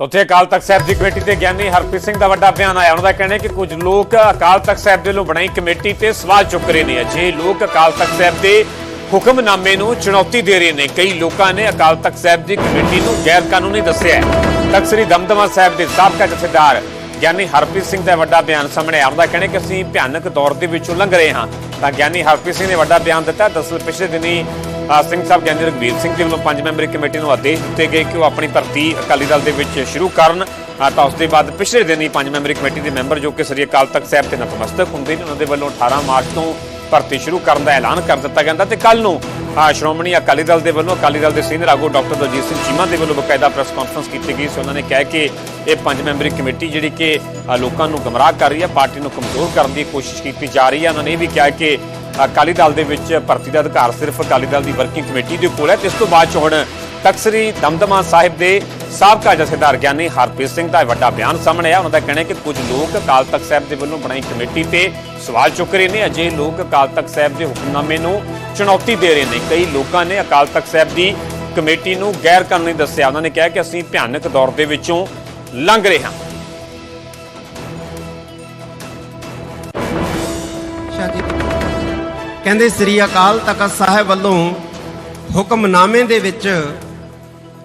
ਤਾਂ ਉੱਥੇ ਅਕਾਲ ਤਖਤ ਸਾਹਿਬ ਦੀ ਕਮੇਟੀ ਤੇ ਗਿਆਨੀ ਹਰਪ੍ਰੀਤ ਸਿੰਘ ਦਾ ਵੱਡਾ ਬਿਆਨ ਆਇਆ। ਉਹਨਾਂ ਦਾ ਕਹਿਣਾ ਹੈ ਕਿ ਕੁਝ ਲੋਕ ਅਕਾਲ ਤਖਤ ਸਾਹਿਬ ਦੇ ਵੱਲੋਂ ਬਣਾਈ ਕਮੇਟੀ ਤੇ ਸਵਾਲ ਚੁੱਕ ਰਹੇ ਨੇ। ਅਜੇ ਲੋਕ ਅਕਾਲ ਤਖਤ ਸਾਹਿਬ ਦੇ ਹੁਕਮਨਾਮੇ ਨੂੰ ਚੁਣੌਤੀ ਦੇ ਰਹੇ ਨੇ। ਕਈ ਲੋਕਾਂ ਨੇ ਅਕਾਲ ਤਖਤ ਸਾਹਿਬ ਦੀ ਕਮੇਟੀ ਨੂੰ ਗੈਰ ਕਾਨੂੰਨੀ ਦੱਸਿਆ ਹੈ। ਤਖਤ ਸ੍ਰੀ ਦਮਦਮਾ ਸਾਹਿਬ ਦੇ ਸਾਬਕਾ ਜਥੇਦਾਰ ਗਿਆਨੀ ਹਰਪ੍ਰੀਤ ਸਿੰਘ ਦਾ ਵੱਡਾ ਬਿਆਨ ਸਾਹਮਣੇ ਆਉਂਦਾ ਕਹਿਣਾ ਕਿ ਅਸੀਂ ਭਿਆਨਕ ਦੌਰ ਦੇ ਵਿੱਚੋਂ ਲੰਘ ਰਹੇ ਹਾਂ। ਤਾਂ ਗਿਆਨੀ ਹਰਪ੍ਰੀਤ ਸਿੰਘ ਨੇ ਵੱਡਾ ਬਿਆਨ ਦਿੱਤਾ। ਦਰਅਸਲ ਪਿਛਲੇ ਦਿਨੀ ਅ, ਸਿੰਘ ਸਾਹਿਬ ਗਿਆਨੀ ਰਘਬੀਰ ਸਿੰਘ ਦੇ ਵੱਲੋਂ ਪੰਜ ਮੈਂਬਰੀ ਕਮੇਟੀ ਨੂੰ ਆਦੇਸ਼ ਦਿੱਤੇ ਗਏ ਕਿ ਉਹ ਆਪਣੀ ਭਰਤੀ ਅਕਾਲੀ ਦਲ ਦੇ ਵਿੱਚ ਸ਼ੁਰੂ ਕਰਨ। ਤਾਂ ਉਸ ਦੇ ਬਾਅਦ ਪਿਛਲੇ ਦਿਨ ਹੀ ਪੰਜ ਮੈਂਬਰੀ ਕਮੇਟੀ ਦੇ ਮੈਂਬਰ ਜੋ ਕਿ ਸ੍ਰੀ ਅਕਾਲ ਤਖਤ ਸਾਹਿਬ ਤੇ ਨਤਮਸਤਕ ਹੁੰਦੇ ਨੇ ਉਹਨਾਂ ਦੇ ਵੱਲੋਂ 18 ਮਾਰਚ ਤੋਂ ਭਰਤੀ ਸ਼ੁਰੂ ਕਰਨ ਦਾ ਐਲਾਨ ਕਰ ਦਿੱਤਾ ਜਾਂਦਾ ਤੇ ਕੱਲ ਨੂੰ ਸ਼੍ਰੋਮਣੀ ਅਕਾਲੀ ਦਲ ਦੇ ਵੱਲੋਂ ਅਕਾਲੀ ਦਲ ਦੇ ਸੀਨੀਅਰ ਆਗੂ ਡਾਕਟਰ ਦਲਜੀਤ ਸਿੰਘ ਚੀਮਾ ਦੇ ਵੱਲੋਂ ਬਕਾਇਦਾ ਪ੍ਰੈਸ ਕਾਨਫਰੰਸ ਕੀਤੀ ਗਈ ਸੀ। ਉਹਨਾਂ ਨੇ ਕਿਹਾ ਕਿ ਇਹ ਪੰਜ ਮੈਂਬਰੀ ਕਮੇਟੀ ਜਿਹੜੀ ਕਿ ਲੋਕਾਂ ਨੂੰ ਗਮਰਾਹ ਕਰ ਰਹੀ ਹੈ ਪਾਰਟੀ ਨੂੰ ਕਮਜ਼ੋਰ ਕਰਨ ਦੀ ਕੋਸ਼ਿਸ਼ ਕੀਤੀ ਜਾ ਰਹੀ ਹੈ। ਉਹਨਾਂ ਨੇ ਇਹ ਵੀ ਕਿਹਾ ਕਿ ਅਕਾਲੀ ਦਲ ਦੇ ਵਿੱਚ ਭਰਤੀ ਦਾ ਅਧਿਕਾਰ ਸਿਰਫ ਅਕਾਲੀ ਦਲ ਦੀ ਵਰਕਿੰਗ ਕਮੇਟੀ ਦੇ ਕੋਲ ਹੈ। ਤੇ ਇਸ ਤੋਂ ਬਾਅਦ 'ਚ ਹੁਣ ਤਖਸਰੀ ਦਮਦਮਾ ਸਾਹਿਬ ਦੇ ਸਾਬਕਾ ਜਥੇਦਾਰ ਗਿਆਨੀ ਹਰਪ੍ਰੀਤ ਸਿੰਘ ਦਾ ਇਹ ਵੱਡਾ ਬਿਆਨ ਸਾਹਮਣੇ ਆਇਆ। ਉਹਨਾਂ ਦਾ ਕਹਿਣਾ ਹੈ ਕਿ ਕੁਝ ਲੋਕ ਅਕਾਲ ਤਖਤ ਸਾਹਿਬ ਦੇ ਵੱਲੋਂ ਬਣਾਈ ਕਮੇਟੀ ਤੇ ਸਵਾਲ ਚੁੱਕ ਰਹੇ ਨੇ। ਅਜੇ ਲੋਕ ਅਕਾਲ ਤਖਤ ਸਾਹਿਬ ਦੇ ਹੁਕਮਨਾਮੇ ਨੂੰ ਚੁਣੌਤੀ ਦੇ ਰਹੇ ਨੇ। ਕਈ ਲੋਕਾਂ ਨੇ ਅਕਾਲ ਤਖਤ ਸਾਹਿਬ ਦੀ ਕਮੇਟੀ ਨੂੰ ਗੈਰ ਕਾਨੂੰਨੀ ਦੱਸਿਆ। ਉਹਨਾਂ ਨੇ ਕਿਹਾ ਕਿ ਅਸੀਂ ਭਿਆਨਕ ਦੌਰ ਦੇ ਵਿੱਚੋਂ ਲੰਘ ਰਹੇ ਹਾਂ। ਕਹਿੰਦੇ ਸ੍ਰੀ ਅਕਾਲ ਤਖਤ ਸਾਹਿਬ ਵੱਲੋਂ ਹੁਕਮਨਾਮੇ ਦੇ ਵਿੱਚ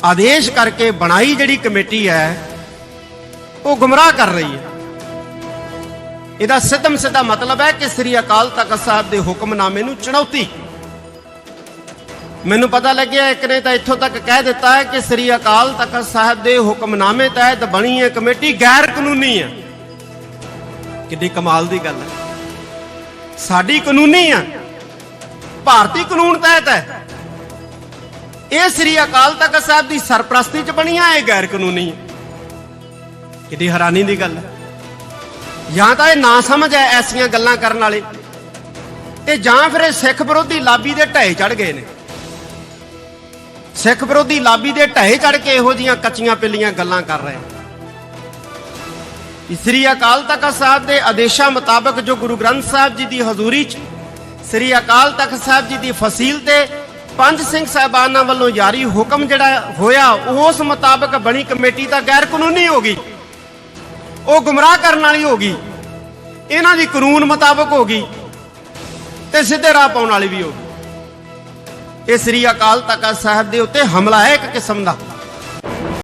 ਆਦੇਸ਼ ਕਰਕੇ ਬਣਾਈ ਜਿਹੜੀ ਕਮੇਟੀ ਹੈ, ਉਹ ਗੁੰਮਰਾਹ ਕਰ ਰਹੀ ਹੈ। ਇਹਦਾ ਸਿੱਧਮ ਸਿੱਧਾ ਮਤਲਬ ਹੈ ਕਿ ਸ੍ਰੀ ਅਕਾਲ ਤਖਤ ਸਾਹਿਬ ਦੇ ਹੁਕਮਨਾਮੇ ਨੂੰ ਚੁਣੌਤੀ। ਮੈਨੂੰ ਪਤਾ ਲੱਗਿਆ ਇੱਕ ਨੇ ਤਾਂ ਇੱਥੋਂ ਤੱਕ ਕਹਿ ਦਿੱਤਾ ਹੈ ਕਿ ਸ੍ਰੀ ਅਕਾਲ ਤਖਤ ਸਾਹਿਬ ਦੇ ਹੁਕਮਨਾਮੇ ਤਹਿਤ ਬਣੀ ਹੈ ਕਮੇਟੀ ਗੈਰ ਕਾਨੂੰਨੀ ਹੈ। ਕਿੱਡੀ ਕਮਾਲ ਦੀ ਗੱਲ ਹੈ। ਸਾਡੀ ਕਾਨੂੰਨੀ ਆ ਭਾਰਤੀ ਕਾਨੂੰਨ ਤਹਿਤ ਹੈ। ਇਹ ਸ੍ਰੀ ਅਕਾਲ ਤਖਤ ਸਾਹਿਬ ਦੀ ਸਰਪ੍ਰਸਤੀ ਚ ਬਣੀਆਂ ਇਹ ਗੈਰ ਕਾਨੂੰਨੀ ਹੈ ਕਿੰਨੀ ਹੈਰਾਨੀ ਦੀ ਗੱਲ ਹੈ। ਜਾਂ ਤਾਂ ਇਹ ਨਾ ਸਮਝ ਹੈ ਐਸੀਆਂ ਗੱਲਾਂ ਕਰਨ ਵਾਲੇ। ਤੇ ਜਾਂ ਫਿਰ ਇਹ ਸਿੱਖ ਵਿਰੋਧੀ ਲਾਬੀ ਦੇ ਢਹਿ ਚੜ ਗਏ ਨੇ। ਸਿੱਖ ਵਿਰੋਧੀ ਲਾਬੀ ਦੇ ਢਹਿ ਚੜ ਕੇ ਇਹੋ ਜੀਆਂ ਕੱਚੀਆਂ ਪਿੱਲੀਆਂ ਗੱਲਾਂ ਕਰ ਰਹੇ ਸ੍ਰੀ ਅਕਾਲ ਤਖਤ ਸਾਹਿਬ ਦੇ ਆਦੇਸ਼ਾਂ ਮੁਤਾਬਕ ਜੋ ਗੁਰੂ ਗ੍ਰੰਥ ਸਾਹਿਬ ਜੀ ਦੀ ਹਜ਼ੂਰੀ 'ਚ ਸ੍ਰੀ ਅਕਾਲ ਤਖਤ ਸਾਹਿਬ ਜੀ ਦੀ ਫਸੀਲ ਤੇ ਪੰਜ ਸਿੰਘ ਸਾਹਿਬਾਨਾਂ ਵੱਲੋਂ ਜਾਰੀ ਹੁਕਮ ਜਿਹੜਾ ਹੋਇਆ, ਉਸ ਮੁਤਾਬਕ ਬਣੀ ਕਮੇਟੀ ਤਾਂ ਗੈਰ ਕਾਨੂੰਨੀ ਹੋ ਗਈ। ਉਹ ਗੁੰਮਰਾਹ ਕਰਨ ਵਾਲੀ ਹੋ ਗਈ। ਇਹਨਾਂ ਦੀ ਕਾਨੂੰਨ ਮੁਤਾਬਕ ਹੋ ਗਈ ਤੇ ਸਿੱਧੇ ਰਾਹ ਪਾਉਣ ਵਾਲੀ ਵੀ ਹੋ ਗਈ। ਇਹ ਸ੍ਰੀ ਅਕਾਲ ਤਖਤ ਸਾਹਿਬ ਦੇ ਉੱਤੇ ਹਮਲਾ ਹੈ ਇੱਕ ਕਿਸਮ ਦਾ।